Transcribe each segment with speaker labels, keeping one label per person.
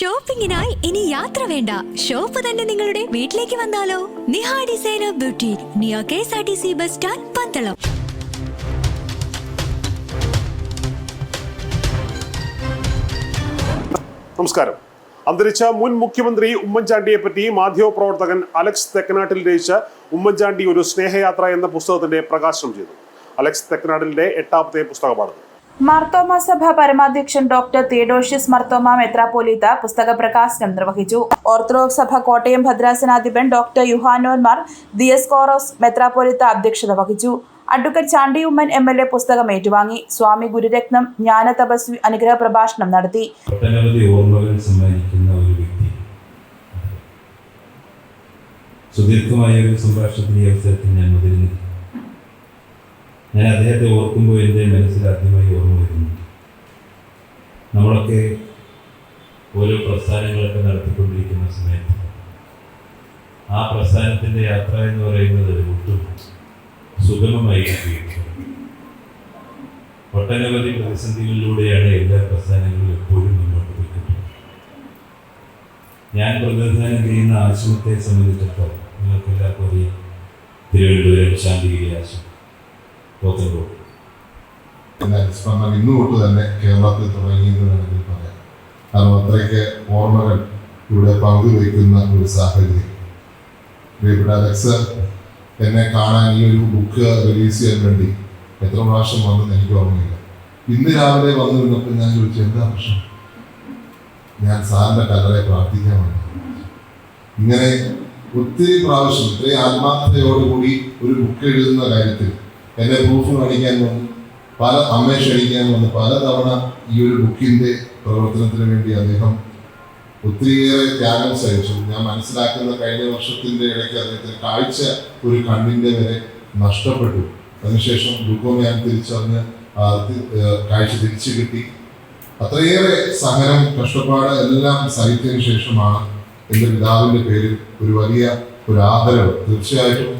Speaker 1: ഷോപ്പിംഗിനായി ഇനി യാത്ര വേണ്ട. ഷോപ്പ് തന്നെ നിങ്ങളുടെ വീട്ടിലേക്ക് വന്നാലോ? നിഹാ ഡിസൈനർ ബ്യൂട്ടി നിയോ K S R T C bus stand Pandalam.
Speaker 2: നമസ്കാരം. അന്തരിച്ച മുൻ മുഖ്യമന്ത്രി ഉമ്മൻചാണ്ടിയെ പറ്റി മാധ്യമപ്രവർത്തകൻ അലക്സ് തെക്കനാട്ടിൽ രചിച്ച ഉമ്മൻചാണ്ടി ഒരു സ്നേഹയാത്ര എന്ന പുസ്തകത്തിന്റെ പ്രകാശനം ചെയ്തു. അലക്സ് തെക്കനാട്ടിലെ എട്ടാമത്തെ പുസ്തകമാണിത്.
Speaker 3: മാർത്തോമ സഭ പരമാധ്യക്ഷൻ ഡോക്ടർ തിയഡോഷ്യസ് മർത്തോമ മെത്രാപ്പോലീത്ത പുസ്തക പ്രകാശനം നിർവഹിച്ചു. ഓർത്തഡോക്സ് സഭ കോട്ടയം ഭദ്രാസനാധിപൻ ഡോക്ടർ യുഹാനോൻ മാർ ദിയസ്കോറോസ് മെത്രാപ്പോലീത്ത അധ്യക്ഷത വഹിച്ചു. Advocate Chandy Oommen M L A പുസ്തകം ഏറ്റുവാങ്ങി. സ്വാമി ഗുരുരത്നം ജ്ഞാന തപസ്വി അനുഗ്രഹ പ്രഭാഷണം നടത്തി.
Speaker 4: സുദീർഘമായ ഒരു സംഭാഷണത്തിന്റെ അവസരത്തിൽ ഞാൻ മുതിരുന്നു ഞാൻ അദ്ദേഹത്തെ ഓർക്കുമ്പോൾ എന്റെ മനസ്സിൽ ആദ്യമായി ഓർമ്മ വരുന്നു. നമ്മളൊക്കെ ഓരോ പ്രസ്ഥാനങ്ങളൊക്കെ നടത്തിക്കൊണ്ടിരിക്കുന്ന സമയത്ത് ആ പ്രസ്ഥാനത്തിന്റെ യാത്ര എന്ന് പറയുന്നത് ഒട്ടും സുഗമമായിരിക്കുകയും ഒട്ടനവധി പ്രതിസന്ധികളിലൂടെയാണ് എല്ലാ പ്രസ്ഥാനങ്ങളും എപ്പോഴും മുന്നോട്ട് പോയിക്കൊണ്ടിരിക്കുന്നത്. ഞാൻ പ്രതിനിധാനം ചെയ്യുന്ന ആശ്രമത്തെ സംബന്ധിച്ചിടത്തോളം നിങ്ങൾക്ക് എല്ലാവർക്കും അറിയാം. തിരുവനന്തപുരം ശാന്തിഗിരി ആശ്രമം. പോത്തൻകോട്
Speaker 5: എന്ന അനുസ്മരണം ഇന്നു തൊട്ട് തന്നെ കേരളത്തിൽ തുടങ്ങിയെന്ന് വേണമെങ്കിൽ പറയാം. കാരണം അത്രയ്ക്ക് ഓർമ്മകൾ ഇവിടെ പങ്കുവയ്ക്കുന്ന ഒരു സാഹചര്യം. പ്രിയപ്പെട്ട അലക്സ് എന്നെ കാണാൻ ഈ ഒരു ബുക്ക് റിലീസ് ചെയ്യാൻ വേണ്ടി എത്ര പ്രാവശ്യം വന്നെന്ന് എനിക്ക് ഓർമ്മയില്ല. ഇന്ന് രാവിലെ വന്നു നിന്നപ്പോൾ ഞാൻ ചോദിച്ചു എന്താ പ്രശ്നം? ഞാൻ സാറിന്റെ കലറെ പ്രാർത്ഥിക്കാൻ വേണ്ടി ഇങ്ങനെ ഒത്തിരി പ്രാവശ്യം ഇത്രയും ആത്മാർത്ഥതയോടുകൂടി ഒരു ബുക്ക് എഴുതുന്ന കാര്യത്തിൽ എന്നെ പ്രൂഫ് കാണിക്കാൻ വന്നു പല അമ്മയെ ക്ഷണിക്കാൻ വന്നു പലതവണ ഈ ഒരു ബുക്കിന്റെ പ്രവർത്തനത്തിന് വേണ്ടി അദ്ദേഹം ഒത്തിരിയേറെ ത്യാഗം സഹിച്ചു. ഞാൻ മനസ്സിലാക്കുന്ന കഴിഞ്ഞ വർഷത്തിന്റെ ഇടയ്ക്ക് അദ്ദേഹത്തിന് കാഴ്ച ഒരു കണ്ണിന്റെ വരെ നഷ്ടപ്പെട്ടു. അതിനുശേഷം ഗ്ലൂക്കോമയാൻ തിരിച്ചറിഞ്ഞ് ആ തി- ഏഹ് കാഴ്ച തിരിച്ചു കിട്ടി. അത്രയേറെ സഹനം കഷ്ടപ്പാട് എല്ലാം സഹിച്ചതിന് ശേഷമാണ് എന്റെ പിതാവിന്റെ പേരിൽ ഒരു വലിയ ഒരു ആദരവ്. തീർച്ചയായിട്ടും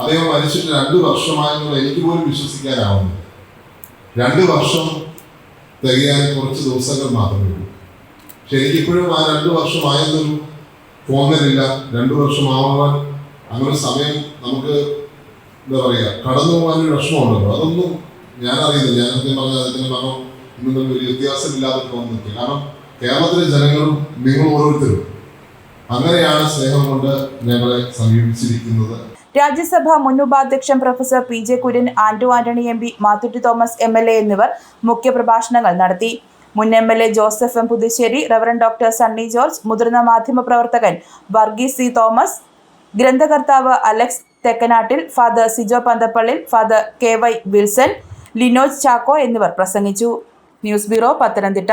Speaker 5: അദ്ദേഹം മരിച്ചിട്ട് രണ്ട് വർഷമായെന്നുള്ള എനിക്ക് പോലും വിശ്വസിക്കാനാവുന്നു രണ്ട് വർഷം തികയാൻ കുറച്ച് ദിവസങ്ങൾ മാത്രമേ ഉള്ളൂ. പക്ഷെ എനിക്കിപ്പോഴും ആ രണ്ട് വർഷമായെന്നൊരു തോന്നലില്ല. രണ്ട് വർഷമാവാൻ അങ്ങനെ സമയം നമുക്ക് എന്താ പറയുക കടന്നു പോകാനൊരു വിഷമമുണ്ടല്ലോ. അതൊന്നും ഞാൻ അറിയുന്നില്ല ഞാൻ സത്യം പറഞ്ഞാൽ അതിന്റെ മകം ഇന്നും ഒരു വ്യത്യാസമില്ലാതെ തോന്നുന്നില്ല. കാരണം കേരളത്തിലെ ജനങ്ങളും നിങ്ങൾ ഓരോരുത്തരും. അങ്ങനെയാണ് സ്നേഹം കൊണ്ട് ഞങ്ങളെ സമീപിച്ചിരിക്കുന്നത്.
Speaker 3: രാജ്യസഭ മുൻ ഉപാധ്യക്ഷൻ professor P J Kurian Anto Antony M P Mathutty Thomas M L A എന്നിവർ മുഖ്യപ്രഭാഷണങ്ങൾ നടത്തി. മുൻ M L A Joseph M Puthussery reverend doctor Sunny George മുതിർന്ന മാധ്യമപ്രവർത്തകൻ Varghese C Thomas ഗ്രന്ഥകർത്താവ് Alex Thekkanattil father Sijo Panthappallil father K Y Wilson Linoj Chacko എന്നിവർ പ്രസംഗിച്ചു. News bureau Pathanamthitta.